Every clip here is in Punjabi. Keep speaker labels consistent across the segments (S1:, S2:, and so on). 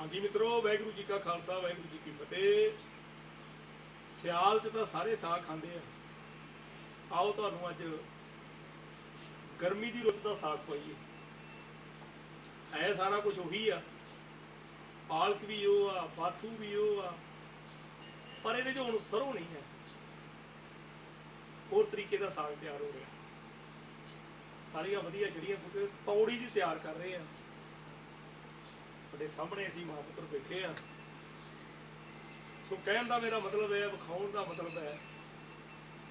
S1: ਹਾਂਜੀ ਮਿੱਤਰੋ, ਵਾਹਿਗੁਰੂ ਜੀ ਕਾ ਖਾਲਸਾ, ਵਾਹਿਗੁਰੂ ਜੀ ਕੀ ਫਤਿਹ। ਸਿਆਲ 'ਚ ਤਾਂ ਸਾਰੇ ਸਾਗ ਖਾਂਦੇ ਆ। ਆਓ ਤੁਹਾਨੂੰ ਅੱਜ ਗਰਮੀ ਦੀ ਰੁੱਤ ਦਾ ਸਾਗ ਖਵਾਈਏ। ਹੈ ਸਾਰਾ ਕੁਝ ਉਹੀ ਆ। ਪਾਲਕ ਵੀ ਉਹ ਆ, ਬਾਥੂ ਵੀ ਉਹ ਆ, ਪਰ ਇਹਦੇ 'ਚ ਹੁਣ ਸਰੋਂ ਨਹੀਂ ਹੈ। ਹੋਰ ਤਰੀਕੇ ਦਾ ਸਾਗ ਤਿਆਰ ਹੋ ਰਿਹਾ। ਸਾਰੀਆਂ ਵਧੀਆ ਜੜੀਆਂ ਬੂਟੇ ਤੌੜੀ ਜੀ ਤਿਆਰ ਕਰ ਰਹੇ ਆ। ਤੁਹਾਡੇ ਸਾਹਮਣੇ ਅਸੀਂ ਮਾਂ ਪੁੱਤਰ ਬੈਠੇ ਆ। ਸੋ ਕਹਿਣ ਦਾ ਮੇਰਾ ਮਤਲਬ ਹੈ ਵਿਖਾਉਣ ਦਾ ਮਤਲਬ ਹੈ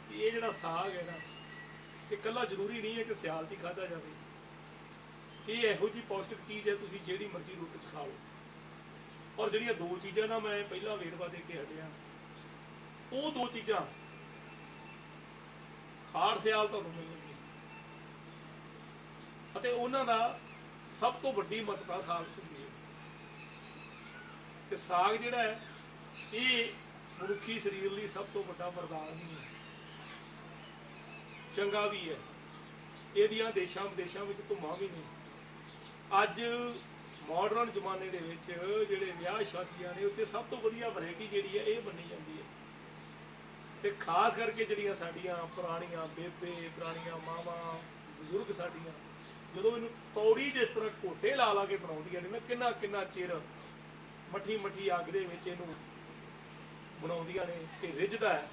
S1: ਕਿ ਇਹ ਜਿਹੜਾ ਸਾਗ ਹੈ ਨਾ, ਇਹ ਇਕੱਲਾ ਜ਼ਰੂਰੀ ਨਹੀਂ ਹੈ ਕਿ ਸਿਆਲ 'ਚ ਹੀ ਜਾਵੇ। ਇਹ ਇਹੋ ਜੀ ਪੌਸ਼ਟਿਕ ਚੀਜ਼ ਹੈ, ਤੁਸੀਂ ਜਿਹੜੀ ਮਰਜ਼ੀ ਰੁੱਤ 'ਚ ਖਾ ਲਓ। ਔਰ ਜਿਹੜੀਆਂ ਦੋ ਚੀਜ਼ਾਂ ਦਾ ਮੈਂ ਪਹਿਲਾਂ ਵੇਰਵਾ ਦੇ ਕੇ ਹਟਿਆ, ਉਹ ਦੋ ਚੀਜ਼ਾਂ ਹਾੜ ਸਿਆਲ ਤੁਹਾਨੂੰ ਮਿਲਣਗੀਆਂ। ਅਤੇ ਉਹਨਾਂ ਦਾ ਸਭ ਤੋਂ ਵੱਡੀ ਮਹੱਤਤਾ ਸਾਗ ਹੁੰਦੀ ਹੈ। ਕਿ ਸਾਗ ਜਿਹੜਾ ਹੈ, ਇਹ ਮਨੁੱਖੀ ਸਰੀਰ ਲਈ ਸਭ ਤੋਂ ਵੱਡਾ ਵਰਦਾਨ ਹੀ ਹੈ। ਚੰਗਾ ਵੀ ਹੈ। ਇਹਦੀਆਂ ਦੇਸ਼ਾਂ ਵਿਦੇਸ਼ਾਂ ਵਿੱਚ ਧੁੰਮਾਂ ਵੀ ਨੇ। ਅੱਜ ਮਾਡਰਨ ਜ਼ਮਾਨੇ ਦੇ ਵਿੱਚ ਜਿਹੜੇ ਵਿਆਹ ਸ਼ਾਦੀਆਂ ਨੇ, ਉੱਥੇ ਸਭ ਤੋਂ ਵਧੀਆ ਵੈਰਾਈਟੀ ਜਿਹੜੀ ਹੈ, ਇਹ ਮੰਨੀ ਜਾਂਦੀ ਹੈ। ਤੇ ਖਾਸ ਕਰਕੇ ਜਿਹੜੀਆਂ ਸਾਡੀਆਂ ਪੁਰਾਣੀਆਂ ਬੇਬੇ, ਪੁਰਾਣੀਆਂ ਮਾਵਾਂ, ਬਜ਼ੁਰਗ ਸਾਡੀਆਂ, ਜਦੋਂ ਇਹਨੂੰ ਤੌੜੀ ਜਿਸ ਤਰ੍ਹਾਂ ਕੋਟੇ ਲਾ ਲਾ ਕੇ ਬਣਾਉਂਦੀਆਂ ਨੇ ਨਾ ਕਿੰਨਾ ਕਿੰਨਾ ਚਿਰ ਮੱਠੀ ਮੱਠੀ ਅੱਗ ਦੇ ਵਿੱਚ ਇਹਨੂੰ ਬਣਾਉਂਦੀਆਂ ਨੇ ਤੇ ਰਿੱਝਦਾ ਹੈ।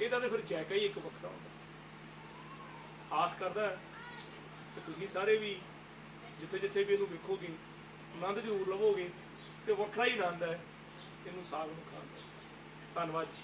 S1: ਇਹਦਾ ਤੇ ਫਿਰ ਜੈਕਾ ਹੀ ਇੱਕ ਵੱਖਰਾ ਹੁੰਦਾ ਆਸ ਕਰਦਾ ਕਿ ਤੁਸੀਂ ਸਾਰੇ ਵੀ ਜਿੱਥੇ ਜਿੱਥੇ ਵੀ ਇਹਨੂੰ ਵੇਖੋਗੇ, ਆਨੰਦ ਜ਼ਰੂਰ ਲਵੋਗੇ ਤੇ ਵੱਖਰਾ ਹੀ ਆਨੰਦ ਹੈ। ਇਹਨੂੰ ਸਾਗ ਨੂੰ ਖਾਣ ਦਾ। ਧੰਨਵਾਦ ਜੀ।